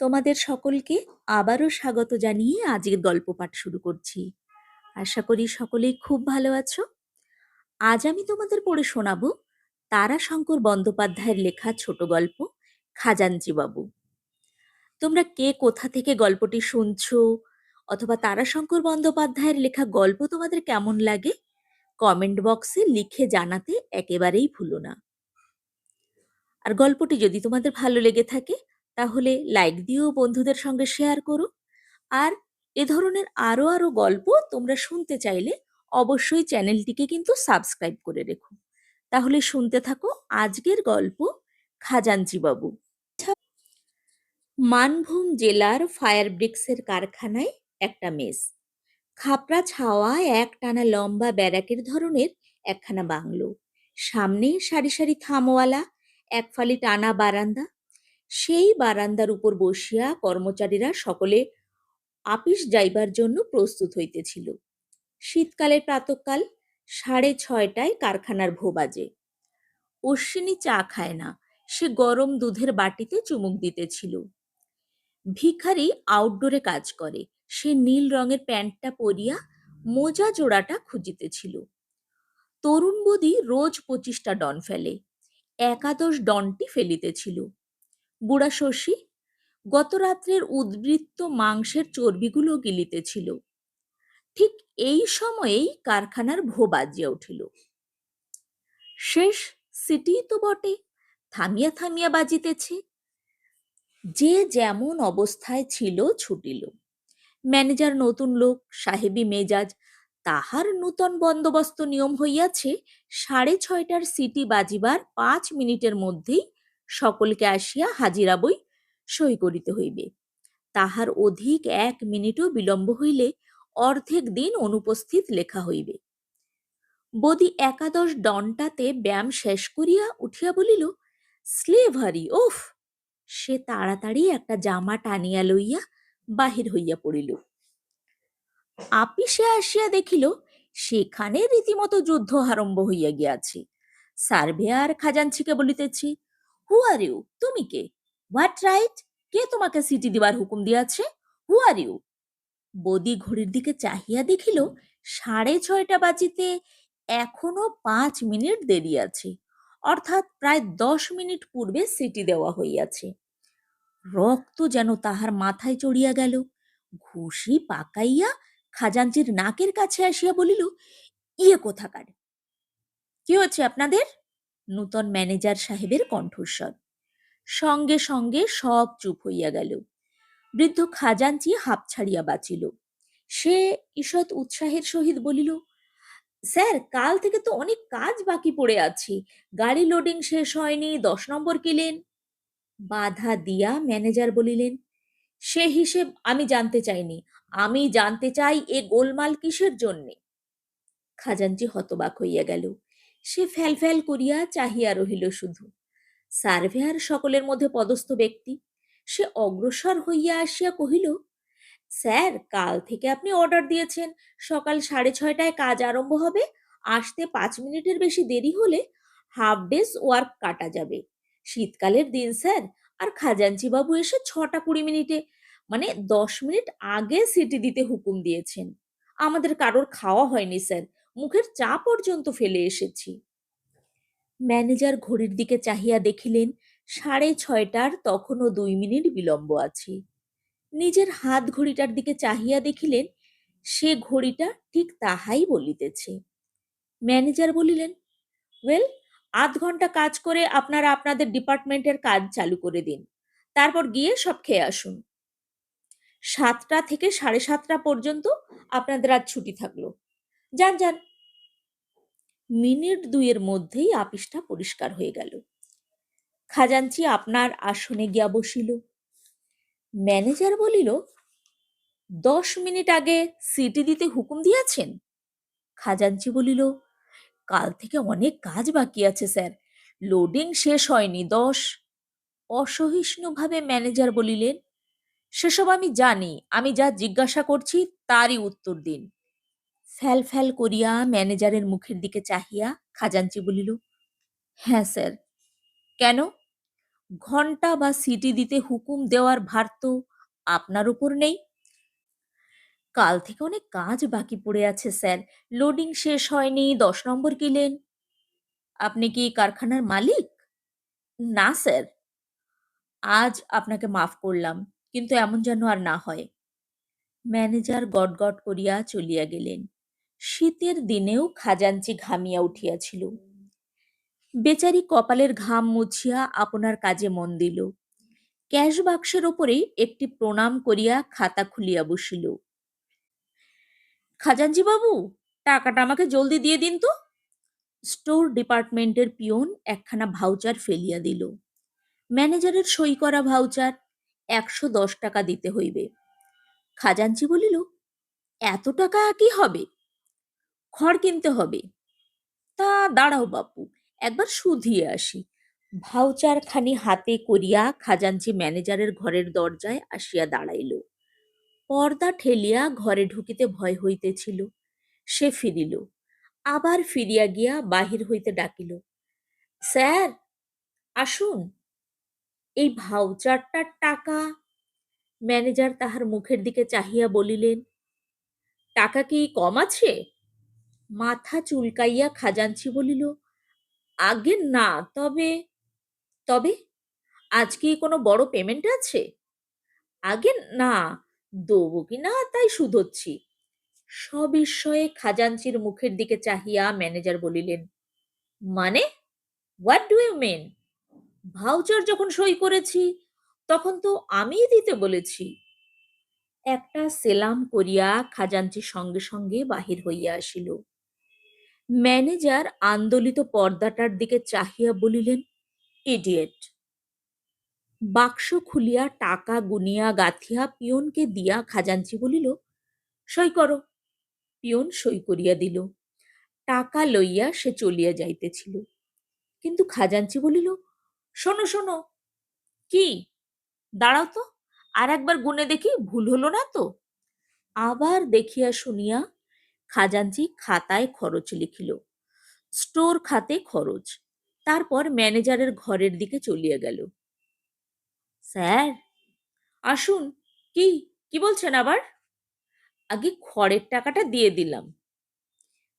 তোমাদের সকলকে আবারও স্বাগত জানিয়ে আজকের গল্প পাঠ শুরু করছি। আশা করি সকলেই খুব ভালো আছো। আজ আমি তোমাদের পড়ে শোনাবো তারাশঙ্কর বন্দ্যোপাধ্যায়ের লেখা ছোট গল্প, খাজাঞ্চি বাবু। তোমরা কে, কোথা থেকে গল্পটি শুনছো? অথবা তারাশঙ্কর বন্দ্যোপাধ্যায়ের লেখা গল্প তোমাদের কেমন লাগে? কমেন্ট বক্সে লিখে জানাতে একেবারেই ভুলো না। আর গল্পটি যদি তোমাদের ভালো লেগে থাকে তাহলে লাইক দিও বন্ধুদের সঙ্গে শেয়ার করো। আর এ ধরনের আরও আরও গল্প তোমরা শুনতে চাইলে অবশ্যই চ্যানেলটিকে কিন্তু সাবস্ক্রাইব করে রেখো। তাহলে শুনতে থাকো আজকের গল্প খাজাঞ্চি বাবু মানভূম জেলার ফায়ার ব্রিক্সের কারখানায় একটা মেস। খাপড়া ছাওয়া এক টানা লম্বা ব্যারাকের ধরনের একখানা বাংলো। সামনে সারি সারি থামওয়ালা এক ফালি টানা বারান্দা সেই বারান্দার উপর বসিয়া কর্মচারীরা সকলে আপিস যাইবার জন্য প্রস্তুত হইতেছিল। শীতকালের প্রাতকাল সাড়ে ছয়টায় কারখানার ভো বাজে। অশ্বিনী চা খায় না, সে গরম দুধের বাটিতে চুমুক দিতেছিল। ভিখারি আউটডোরে কাজ করে, সে নীল রঙের প্যান্টটা পরিয়া মোজা জোড়াটা খুঁজিতেছিল। তরুণ বদি রোজ পঁচিশটা ডন ফেলে, একাদশ ডনটি ফেলিতেছিল। বুড়া শশী গত রাত্রের উদ্বৃত্ত মাংসের চর্বিগুলো গিলিতেছিল। ঠিক এই সময়েই কারখানার ভো বাজিয়া উঠিল। শেষ সিটি তো বটে, থামিয়া থামিয়া বাজিতেছে। যে যেমন অবস্থায় ছিল ছুটিল। ম্যানেজার নতুন লোক, সাহেবী মেজাজ, তাহার নূতন বন্দোবস্ত নিয়ম হইয়াছে সাড়ে ছয়টার সিটি বাজিবার পাঁচ মিনিটের মধ্যেই সকলকে আসিয়া হাজিরা বই সই করিতে হইবে। তাহার অধিক এক মিনিটও বিলম্ব হইলে অর্ধেক দিন অনুপস্থিত লেখা হইবে। বদি একাদশ ডনটাতে ব্যায়াম শেষ করিয়া উঠিয়া বলিল স্লেভারি ওফ! সে তাড়াতাড়ি একটা জামা টানিয়া লইয়া বাহির হইয়া পড়িল। আপিসে আসিয়া দেখিল, সেখানে রীতিমতো যুদ্ধ আরম্ভ হইয়া গিয়াছে। সার্ভেয়ার খাজাঞ্চিকে বলিতেছি হু আর ইউ তুমি কে? হোয়াট রাইট কে তোমাকে সিটি দিবার হুকুম দিয়াছে? হু আর ইউ বদি ঘড়ির দিকে চাহিয়া দেখিল, সাড়ে ছয়টা বাজিতে এখনও পাঁচ মিনিট দেরি আছে। অর্থাৎ প্রায় দশ মিনিট পূর্বে সিটি দেওয়া হইয়াছে। রক্ত যেন তাহার মাথায় চড়িয়া গেল। ঘুষি পাকাইয়া খাজাঞ্চির নাকের কাছে আসিয়া বলিল ইয়ে কোথাকার? কি হচ্ছে আপনাদের? নূতন ম্যানেজার সাহেবের কণ্ঠস্বর। সঙ্গে সঙ্গে সব চুপ হইয়া গেল। বৃদ্ধ খাজাঞ্চি হাঁপ ছাড়িয়া বাঁচিল। সে ঈষৎ উৎসাহের সহিত বলিল, স্যার, কাল থেকে তো অনেক কাজ বাকি পড়ে আছে। গাড়ি লোডিং শেষ হয়নি, দশ নম্বর কিলেন? বাধা দিয়া ম্যানেজার বলিলেন, সে হিসেব আমি জানতে চাইনি। আমি জানতে চাই এ গোলমাল কিসের জন্যে? খাজাঞ্চি হতবাক হইয়া গেল। সে ফ্যাল ফ্যাল করিয়া চাহিয়া রহিল শুধু। সার্ভেয়ার সকলের মধ্যে পদস্থ ব্যক্তি। সে অগ্রসর হইয়া আসিয়া কহিল, স্যার, কাল থেকে আপনি অর্ডার দিয়েছেন। সকাল সাড়ে ছয়টায় কাজ আরম্ভ হবে। আসতে পাঁচ মিনিটের বেশি দেরি হলে হাফ ডেজ ওয়ার্ক কাটা যাবে। শীতকালের দিন, স্যার। আর খাজাঞ্চি বাবু এসে ছটা কুড়ি মিনিটে মানে দশ মিনিট আগে সিটি দিতে হুকুম দিয়েছেন। আমাদের কারোর খাওয়া হয়নি, স্যার। মুখের চা পর্যন্ত ফেলে এসেছি। ম্যানেজার ঘড়ির দিকে চাহিয়া দেখিলেন, সাড়ে ছয়টার তখনও দুই মিনিট বিলম্ব আছে। নিজের হাত ঘড়িটার দিকে চাহিয়া দেখিলেন, সে ঘড়িটা ঠিক তাহাই বলিতেছে। ম্যানেজার বলিলেন, ওয়েল, আধ ঘণ্টা কাজ করে আপনারা আপনাদের ডিপার্টমেন্টের কাজ চালু করে দিন। তারপর গিয়ে সব খেয়ে আসুন। সাতটা থেকে সাড়ে সাতটা পর্যন্ত আপনাদের আজ ছুটি থাকল। যান যান মিনিট দুইয়ের মধ্যেই আপিসটা পরিষ্কার হয়ে গেল। খাজাঞ্চি আপনার আসনে গিয়া বসিল। ম্যানেজার বলিল, দশ মিনিট আগে সিটি দিতে হুকুম দিয়েছেন? খাজাঞ্চি বলিল, কাল থেকে অনেক কাজ বাকি আছে স্যার, লোডিং শেষ হয়নি, দশ। অসহিষ্ণুভাবে ম্যানেজার বলিলেন, সেসব আমি জানি, আমি যা জিজ্ঞাসা করছি তারই উত্তর দিন। ফ্যাল ফ্যাল করিয়া ম্যানেজারের মুখের দিকে চাহিয়া খাজাঞ্চি বলিল হ্যাঁ স্যার। কেন? ঘণ্টা বা সিটি দিতে হুকুম দেওয়ার ভার তো আপনার উপর নেই। কাল থেকে অনেক কাজ বাকি পড়ে আছে স্যার। লোডিং শেষ হয়নি, দশ নম্বর কিলেন। আপনি কি কারখানার মালিক? না স্যার। আজ আপনাকে মাফ করলাম, কিন্তু এমন যেন আর না হয়। ম্যানেজার গটগট করিয়া চলিয়া গেলেন। শীতের দিনেও খাজাঞ্চি ঘামিয়া উঠিয়াছিল। বেচারি কপালের ঘাম মুছিয়া আপনার কাজে মন দিল। ক্যাশ বাক্সের ওপরে একটি প্রণাম করিয়া খাতা খুলিয়া বসিল। খাজাঞ্চি বাবু টাকাটা আমাকে জলদি দিয়ে দিন তো। স্টোর ডিপার্টমেন্টের পিয়ন একখানা ভাউচার ফেলিয়া দিল। ম্যানেজারের সই করা ভাউচার একশো দশ টাকা দিতে হইবে। খাজাঞ্চি বলিল, এত টাকা কি হবে? খড় কিনতে হবে। তা দাঁড়াও বাপু, একবার শুধিয়ে আসি। ভাউচার খানি হাতে করিয়া খাজাঞ্চি ম্যানেজারের ঘরের দরজায় আসিয়া দাঁড়াইল। পর্দা ঠেলিয়া ঘরে ঢুকিতে ভয় হইতেছিল। সে ফিরিল। আবার ফিরিয়া গিয়া বাহির হইতে ডাকিল। স্যার, আসুন। এই ভাউচারটার টাকা? ম্যানেজার তাহার মুখের দিকে চাহিয়া বলিলেন, টাকা কি কম আছে? মাথা চুলকাইয়া খাজাঞ্চি বলিল, আগে না, তবে তবে আজ কি কোনো বড় পেমেন্ট আছে? আগে না, দেবো কি না তাই শুধোচ্ছি। সব সবিস্ময়ে খাজাঞ্চির মুখের দিকে চাহিয়া ম্যানেজার বলিলেন মানে? What do you mean voucher যখন সই করেছি, তখন তো আমিই দিতে বলেছি। একটা সেলাম করিয়া খাজাঞ্চি সঙ্গে সঙ্গে বাহির হইয়া আসিল। ম্যানেজার আন্দোলিত পর্দাটার দিকে চাহিয়া বলিলেন, ইডিয়েট। বাক্স খুলিয়া টাকা গুনিয়া গাথিয়া পিয়নকে দিয়া খাজাঞ্চি বলিল, সই করো। পিয়ন সই করিয়া দিল। টাকা লইয়া সে চলিয়া যাইতেছিল। কিন্তু খাজাঞ্চি বলিল, শোনো শোনো, কি? দাঁড়াও তো আর একবার গুনে দেখি, ভুল হলো না তো? আবার দেখিয়া শুনিয়া খাজাঞ্চি খাতায় খরচ লিখিল। স্টোর খাতে খরচ। তারপর ম্যানেজারের ঘরের দিকে চলিয়া গেল। স্যার, আসুন। কি কি বলছেন আবার? আগে খড়ের টাকাটা দিয়ে দিলাম।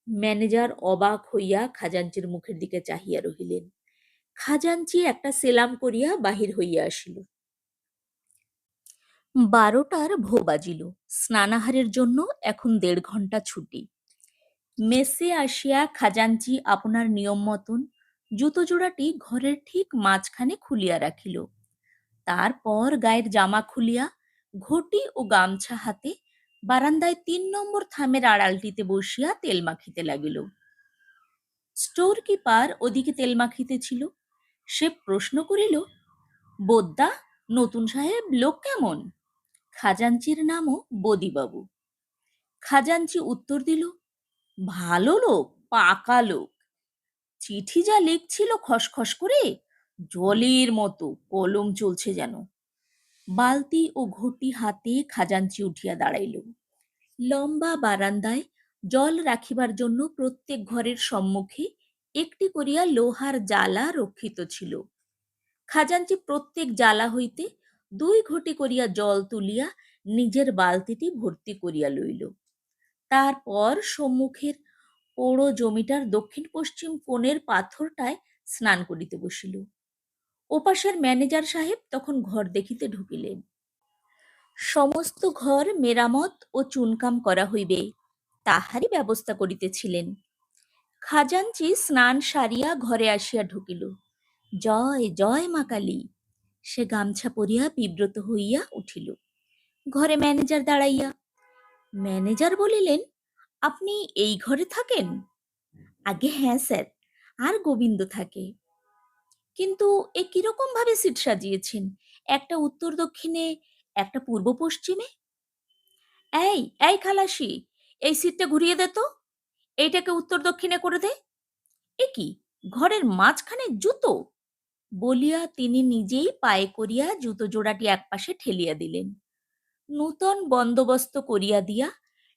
ম্যানেজার অবাক হইয়া খাজাঞ্চির মুখের দিকে চাহিয়া রহিলেন। খাজাঞ্চি একটা সেলাম করিয়া বাহির হইয়া আসিল। বারোটার ভো বাজিল। স্নানাহারের জন্য এখন দেড় ঘণ্টা ছুটি। মেসে আসিয়া খাজাঞ্চি আপনার নিয়ম মতন জুতো জোড়াটি ঘরের ঠিক মাঝখানে খুলিয়া রাখিল। তারপর গায়ের জামা খুলিয়া ঘটি ও গামছা হাতে বারান্দায় তিন নম্বর থামের আড়ালটিতে বসিয়া তেল মাখিতে লাগিল। স্টোর কিপার ওদিকে তেল মাখিতেছিল। সে প্রশ্ন করিল, বোদ্দা, নতুন সাহেব লোক কেমন? খাজাঞ্চির নামও বদিবাবু। খাজাঞ্চি উত্তর দিল, ভালো লোক, পাকা লোক। চিঠি যা লিখছিল খসখস করে, জলের মতো কলম চলছে যেন। বালতি ও ঘটি হাতে খাজাঞ্চি উঠিয়া দাঁড়াইল। লম্বা বারান্দায় জল রাখিবার জন্য প্রত্যেক ঘরের সম্মুখে একটি করিয়া লোহার জালা রক্ষিত ছিল। খাজাঞ্চি প্রত্যেক জালা হইতে দুই ঘটি করিয়া জল তুলিয়া নিজের বালতিটি ভর্তি করিয়া লইল। তারপর সম্মুখের পোড়ো জমিটার দক্ষিণ পশ্চিম কোণের পাথরটায় স্নান করিতে বসিল। ওপাশের ম্যানেজার সাহেব তখন ঘর দেখিতে ঢুকিলেন। সমস্ত ঘর মেরামত ও চুনকাম করা হইবে, তাহারই ব্যবস্থা করিতেছিলেন। খাজাঞ্চি স্নান সারিয়া ঘরে আসিয়া ঢুকিল। জয় জয় মা কালী। সে গামছা পরিয়া বিব্রত হইয়া উঠিল। ঘরে ম্যানেজার দাঁড়াইয়া, ম্যানেজার বলিলেন, আপনি এই ঘরে থাকেন? আগে হ্যাঁ স্যার, আর গোবিন্দ থাকে। কিন্তু এ কীরকম ভাবে সিট সাজিয়েছেন? একটা উত্তর দক্ষিণে, একটা পূর্ব পশ্চিমে? এই এই খালাসি, এই সিটটা ঘুরিয়ে দে তো। এইটাকে উত্তর দক্ষিণে করে দে। এ কি, ঘরের মাঝখানে জুতো? বলিয়া তিনি নিজেই পায়ে করিয়া জুতো জোড়াটি একপাশে ঠেলিয়া দিলেন। নূতন বন্দোবস্ত করিয়া দিয়া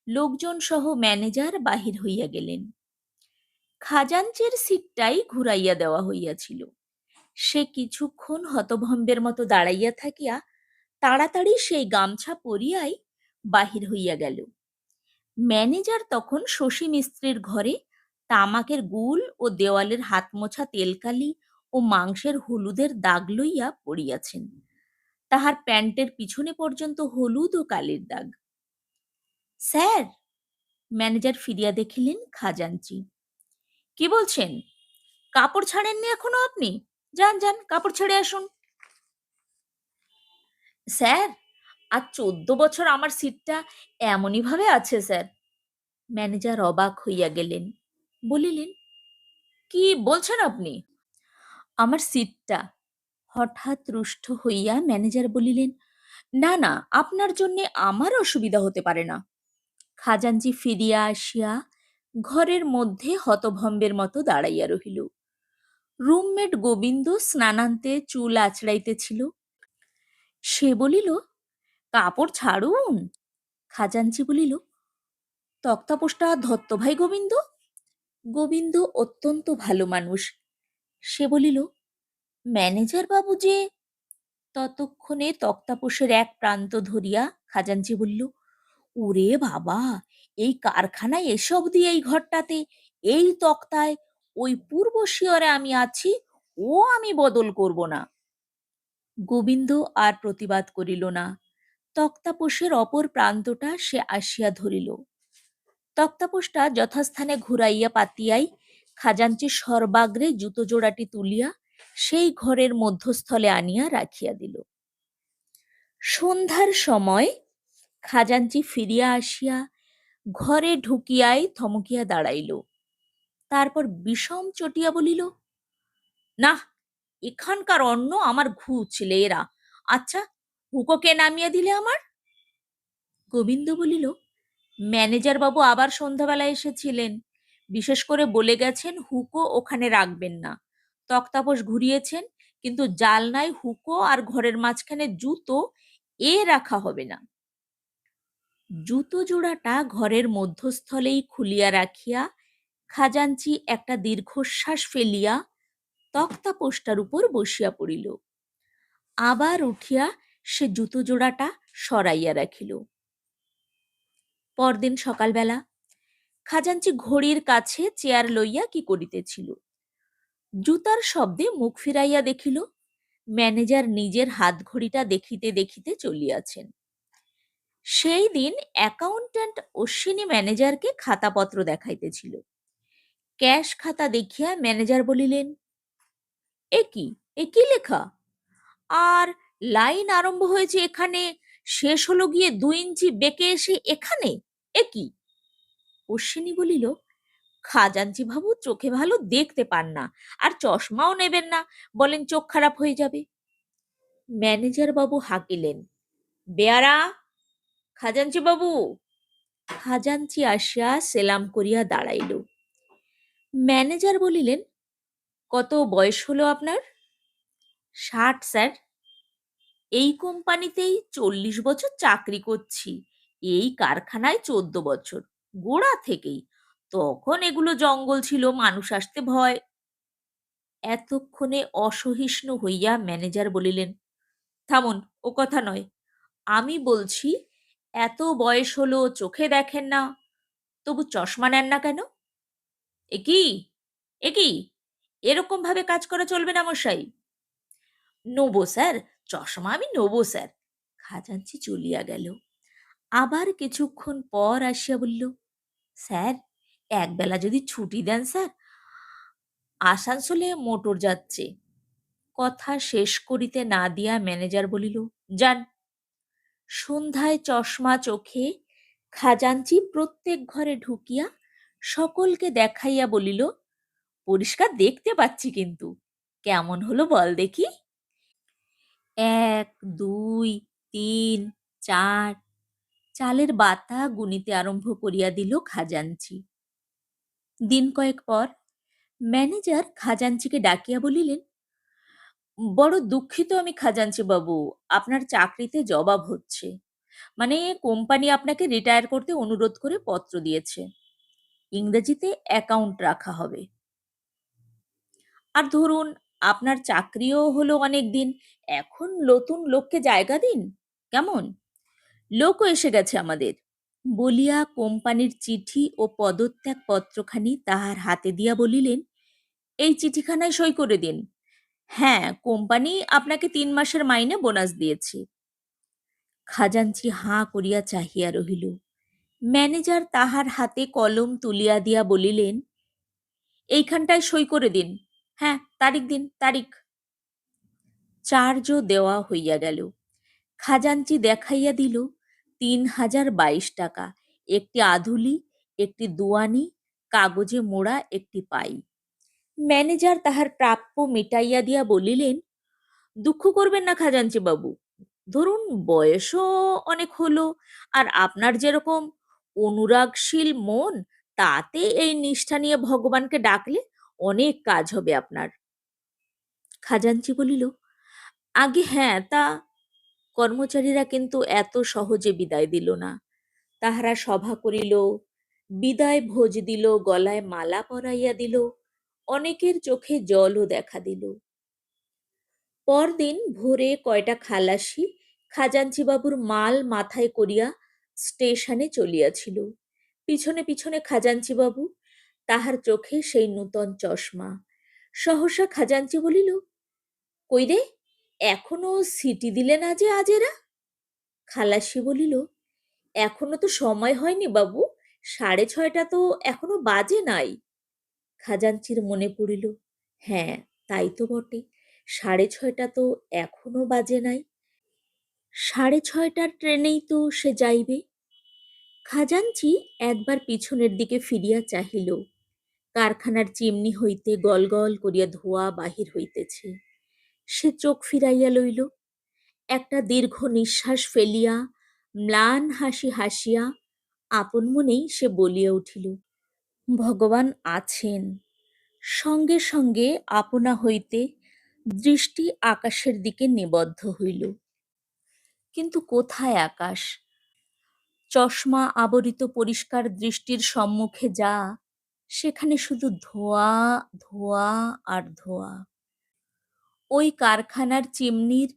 লোকজন সহ ম্যানেজার বাহির হইয়া গেলেন। খাজাঞ্চের সিটটাই ঘুরাইয়া দেওয়া হইয়াছিল। সে কিছুক্ষণ হতভম্বের মতো দাঁড়াইয়া থাকিয়া তাড়াতাড়ি সেই গামছা পরিয়াই বাহির হইয়া গেল। ম্যানেজার তখন শশী মিস্ত্রির ঘরে তামাকের গুল ও দেওয়ালের হাত মোছা তেলকালি ও মাংসের হলুদের দাগ লইয়া পড়িয়াছেন। তাহার প্যান্টের পিছনে পর্যন্ত হলুদ ও কালির দাগ। স্যার, ম্যানেজার ফিরিয়া দেখিলেন খাজাঞ্চি। কি বলছেন? কাপড় ছাড়েননি এখনও আপনি? যান যান, কাপড় ছেড়ে আসুন। স্যার আর চোদ্দ বছর আমার সিটটা এমনই ভাবে আছে, স্যার। ম্যানেজার অবাক হইয়া গেলেন। বলিলেন, কি বলছেন আপনি? আমার সিটটা হঠাৎ রুষ্ট হইয়া ম্যানেজার বলিলেন, না না, আপনার জন্য আমার অসুবিধা হতে পারে না। খাজাঞ্চি ফিরিয়া আসিয়া ঘরের মধ্যে হতভম্বের মতো দাঁড়াইয়া রহিল। রুমমেট গোবিন্দ স্নানান্তে চুল আঁচড়াইতেছিল সে বলিল, কাপড় ছাড়ুন। খাজাঞ্চি বলিল, তক্তাপোষটা ধত্ত ভাই গোবিন্দ? গোবিন্দ অত্যন্ত ভালো মানুষ। সে বলিল, ম্যানেজার বাবু যে? ততক্ষণে তক্তাপোষের এক প্রান্ত ধরিয়া খাজাঞ্চি বলল, ওরে বাবা, এই কারখানায় এসব দিয়ে এই ঘরটাতে, এই তক্তায়, ওই পূর্ব শিয়রে আমি আছি, ও আমি বদল করব না। গোবিন্দ আর প্রতিবাদ করিল না। তক্তাপোষের অপর প্রান্তটা সে আসিয়া ধরিল। তক্তাপোষটা যথাস্থানে ঘুরাইয়া পাতিয়াই খাজাঞ্চি সর্বাগ্রে জুতো জোড়াটি তুলিয়া সেই ঘরের মধ্যস্থলে আনিয়া রাখিয়া দিল। সন্ধ্যার সময় খাজাঞ্চি ফিরিয়া আসিয়া ঘরে ঢুকিয়াই থমকিয়া দাঁড়াইল। তারপর বিষম চটিয়া বলিল, না, এখানকার অন্ন আমার ঘুচলে এরা। আচ্ছা হুকোকে নামিয়ে দিলে আমার? গোবিন্দ বলিল ম্যানেজার বাবু আবার সন্ধ্যাবেলা এসেছিলেন। বিশেষ করে বলে গেছেন, হুকো ওখানে রাখবেন না। তক্তাপোষ ঘুরিয়েছেন, কিন্তু জালনায় হুকো আর ঘরের মাঝখানে জুতো এ রাখা হবে না। জুতো জোড়াটা ঘরের মধ্যস্থলেই খুলিয়া রাখিয়া খাজাঞ্চি একটা দীর্ঘশ্বাস ফেলিয়া তক্তাপোষটার উপর বসিয়া পড়িল। আবার উঠিয়া সে জুতো জোড়াটা সরাইয়া রাখিল। পরদিন সকালবেলা খাজাঞ্চি ঘড়ির কাছে চেয়ার লইয়া কি করিতেছিল? জুতার শব্দে মুখ ফিরাইয়া দেখিল, ম্যানেজার নিজের হাত ঘড়িটা দেখিতে দেখিতে চলিয়াছেন। সেই দিন অ্যাকাউন্ট্যান্ট অশ্বিনী ম্যানেজারকে খাতাপত্র দেখাইতেছিল। ক্যাশ খাতা দেখিয়া ম্যানেজার বলিলেন, এ কি? এ কি লেখা? আর লাইন আরম্ভ হয়েছে এখানে, শেষ হলো গিয়ে দুই ইঞ্চি বেঁকে এসে এখানে? এ কি? অশ্বিনী বলিল, খাজাঞ্চি বাবু চোখে ভালো দেখতে পান না, আর চশমাও নেবেন না, বলেন চোখ খারাপ হয়ে যাবে। ম্যানেজার বাবু হাঁকিলেন, বেয়ারা, খাজাঞ্চি বাবু। খাজাঞ্চি আসিয়া সেলাম করিয়া দাঁড়াইল। ম্যানেজার বলিলেন, কত বয়স হলো আপনার? ষাট, স্যার। এই কোম্পানিতেই চল্লিশ বছর চাকরি করছি, এই কারখানায় চোদ্দ বছর। গোড়া থেকেই। তখন এগুলো জঙ্গল ছিল, মানুষ আসতে ভয়। এতক্ষণে অসহিষ্ণু হইয়া ম্যানেজার বলিলেন, থামুন, ও কথা নয়। আমি বলছি, এত বয়স হলো, চোখে দেখেন না। তবু চশমা নেন না কেন? এ কি? এ কি? এরকম ভাবে কাজ করা চলবে না মশাই? নোবো স্যার, চশমা আমি নোবো স্যার। খাজাঞ্চি চলিয়া গেল। আবার কিছুক্ষণ পর আসিয়া বলল স্যার, একবেলা যদি ছুটি দেন, স্যার। আসানসোলে মোটর যাচ্ছে। কথা শেষ করিতে না দিয়া ম্যানেজার বলিল, যান। সন্ধ্যায় চশমা চোখে খাজাঞ্চি প্রত্যেক ঘরে ঢুকিয়া সকলকে দেখাইয়া বলিল, পরিষ্কার দেখতে পাচ্ছি কিন্তু। কেমন হলো বল দেখি? এক, দুই, তিন, চার চালের বাতা গুনিতে আরম্ভ করিয়া দিল খাজাঞ্চি। দিন কয়েক পর ম্যানেজার খাজাঞ্চিকে ডাকিয়া বলিলেন, বড় দুঃখিত আমি খাজাঞ্চি বাবু, আপনার চাকরিতে জবাব হচ্ছে। মানে কোম্পানি আপনাকে রিটায়ার করতে অনুরোধ করে পত্র দিয়েছে। ইংরেজিতে অ্যাকাউন্ট রাখা হবে। আর ধরুন, আপনার চাকরিও হলো অনেক দিন, এখন নতুন লোককে জায়গা দিন, কেমন? লোকও এসে গেছে আমাদের। বলিয়া কোম্পানির চিঠি ও পদত্যাগ পত্রখানি তাহার হাতে দিয়া বলিলেন, এই চিঠিখানায় সই করে দিন। হ্যাঁ কোম্পানি আপনাকে তিন মাসের মাইনে বোনাস দিয়েছে খাজাঞ্চি হাঁ করিয়া চাহিয়া রহিল। ম্যানেজার তাহার হাতে কলম তুলিয়া দিয়া বলিলেন, এইখানটায় সই করে দিন। হ্যাঁ তারিখ দিন, তারিখ চার্জ দেওয়া হইয়া গেল। খাজাঞ্চি দেখাইয়া দিল, তিন হাজার বাইশ টাকা, একটি আধুলি, একটি দুয়ানি, কাগজে মোড়া, একটি পাই। ম্যানেজার তাহার প্রাপ্য মিটাইয়া দিয়া বলিলেন, দুঃখ করবেন না খাজাঞ্চি বাবু, ধরুন বয়সও অনেক হলো, আর আপনার যেরকম অনুরাগশীল মন, তাতে এই নিষ্ঠা নিয়ে ভগবানকে ডাকলে অনেক কাজ হবে আপনার। খাজাঞ্চি বলিল, আগে হ্যাঁ তা কর্মচারীরা কিন্তু এত সহজে বিদায় দিল না। তাহারা সভা করিল, বিদায় ভোজ দিল, গলায় মালা পরাইয়া দিল, অনেকের চোখে জলও দেখা দিল। পরদিন ভোরে কয়টা খালাসি খাজাঞ্চিবাবুর মাল মাথায় করিয়া স্টেশনে চলিয়াছিল। পিছনে পিছনে খাজাঞ্চিবাবু, তাহার চোখে সেই নূতন চশমা। সহসা খাজাঞ্চি বলিল, কই রে? এখনও সিটি দিলে না যে আজেরা খালাসি বলিল, এখনও তো সময় হয়নি বাবু, সাড়ে ছয়টা তো এখনও বাজে নাই। খাজাঞ্চির মনে পড়িল হ্যাঁ তাই তো বটে, সাড়ে ছয়টা তো এখনও বাজে নাই। সাড়ে ছয়টার ট্রেনেই তো সে যাইবে। খাজাঞ্চি একবার পিছনের দিকে ফিরিয়া চাহিল, কারখানার চিমনি হইতে গলগল করিয়া ধোঁয়া বাহির হইতেছে। সে চোখ ফিরাইয়া লইল। একটা দীর্ঘ নিঃশ্বাস ফেলিয়া, ম্লান হাসি হাসিয়া আপন মনেই সে বলিয়া উঠিল, ভগবান আছেন। সঙ্গে সঙ্গে আপনা হইতে দৃষ্টি আকাশের দিকে নিবদ্ধ হইল। কিন্তু কোথায় আকাশ? চশমা আবরিত পরিষ্কার দৃষ্টির সম্মুখে যা, সেখানে শুধু ধোঁয়া ধোঁয়া আর ধোঁয়া। ওই কারখানার চিমনির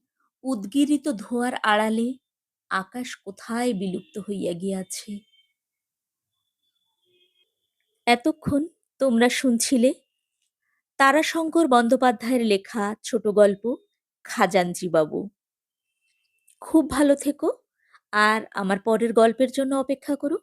উদ্গিরিত ধোঁয়ার আড়ালে আকাশ কোথায় বিলুপ্ত হইয়া গিয়াছে? এতক্ষণ তোমরা শুনছিলে তারাশঙ্কর বন্দ্যোপাধ্যায়ের লেখা ছোট গল্প খাজাঞ্চি বাবু খুব ভালো থেকো, আর আমার পরের গল্পের জন্য অপেক্ষা করো।